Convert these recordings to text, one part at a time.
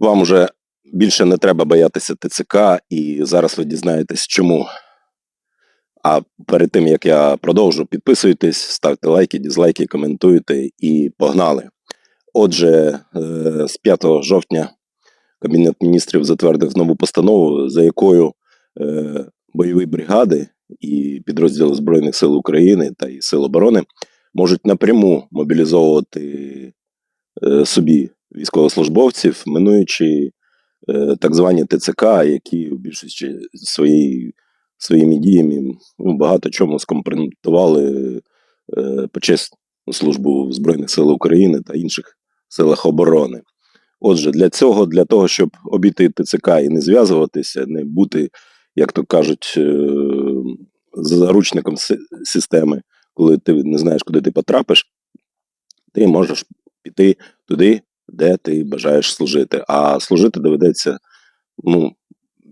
Вам уже більше не треба боятися ТЦК, і зараз ви дізнаєтесь, чому. А перед тим як я продовжу, підписуйтесь, ставте лайки, дізлайки, коментуйте і погнали. Отже, е, з 5 жовтня Кабінет міністрів затвердив нову постанову, за якою е, бойові бригади і підрозділи Збройних сил України та і Сил оборони можуть напряму мобілізовувати е, собі військовослужбовців, минуючи е, так звані ТЦК, які в більшості своєї, своїми діями ну, багато чому скомпрометували е, почесну службу Збройних сил України та інших силах оборони. Отже, для цього, для того, щоб обійти ТЦК і не зв'язуватися, не бути, як то кажуть, е, заручником системи, коли ти не знаєш, куди ти потрапиш, ти можеш піти туди, де ти бажаєш служити. А служити доведеться, ну,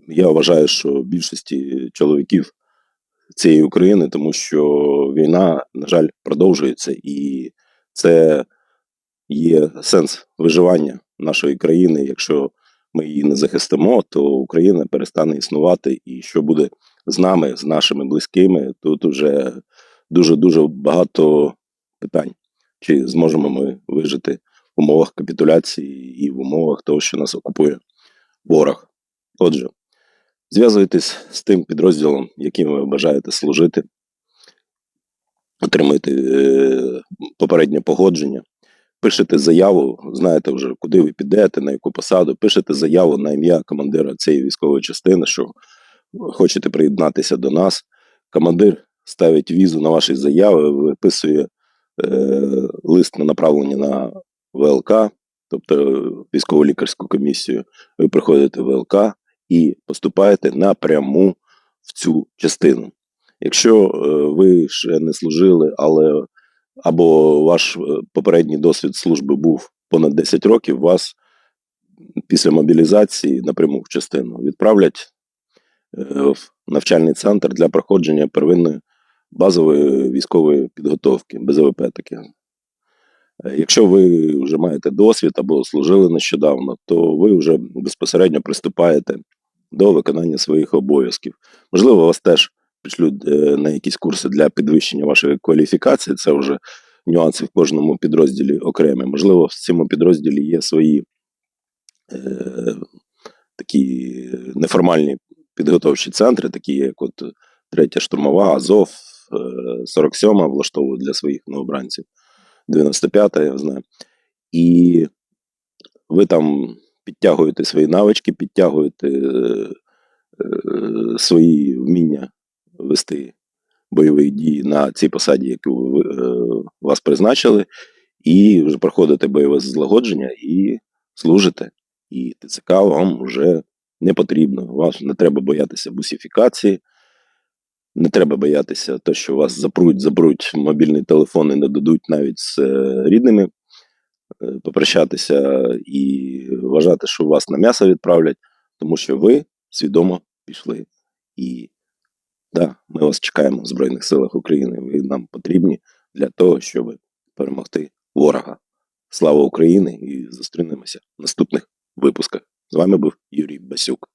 я вважаю, що більшості чоловіків цієї України, тому що війна, на жаль, продовжується, і це є сенс виживання нашої країни. Якщо ми її не захистимо, то Україна перестане існувати. І що буде з нами, з нашими близькими, тут уже дуже дуже багато питань, чи зможемо ми вижити в умовах капітуляції і в умовах того, що нас окупує ворог. Отже, зв'язуйтесь з тим підрозділом, яким ви бажаєте служити, отримуйте е, попереднє погодження, пишете заяву, знаєте вже, куди ви підете, на яку посаду, пишете заяву на ім'я командира цієї військової частини, що хочете приєднатися до нас. Командир ставить візу на ваші заяви, виписує е, лист на направлення на ВЛК, тобто військово лікарську комісію. Ви приходите в ВЛК і поступаєте напряму в цю частину. Якщо е, ви ще не служили, але або ваш е, попередній досвід служби був понад 10 років, вас після мобілізації напряму в частину відправлять е, в навчальний центр для проходження первинної базової військової підготовки, БЗВП таке. Е, Якщо ви вже маєте досвід або служили нещодавно, то ви вже безпосередньо приступаєте до виконання своїх обов'язків. Можливо, вас теж пришлють е, на якісь курси для підвищення вашої кваліфікації. Це вже нюанси в кожному підрозділі окремі. Можливо, в цьому підрозділі є свої е, такі неформальні підготовчі центри, такі як от третя штурмова, Азов, е, 47-ма влаштовують для своїх новобранців, 95-та, я знаю. І ви там підтягуєте свої навички, підтягуєте е, е, свої вміння вести бойові дії на цій посаді, яку ви, е, вас призначили, і вже проходите бойове злагодження і служите. І ТЦК вам вже не потрібно. Вам не треба боятися бусифікації, не треба боятися того, що вас запруть, заберуть мобільний телефон і не дадуть навіть з е, рідними е, попрощатися і вважати, що вас на м'ясо відправлять, тому що ви свідомо пішли. І да, ми вас чекаємо в Збройних силах України. Ви нам потрібні для того, щоб перемогти ворога. Слава Україні і зустрінемося в наступних випусках. З вами був Юрій Басюк.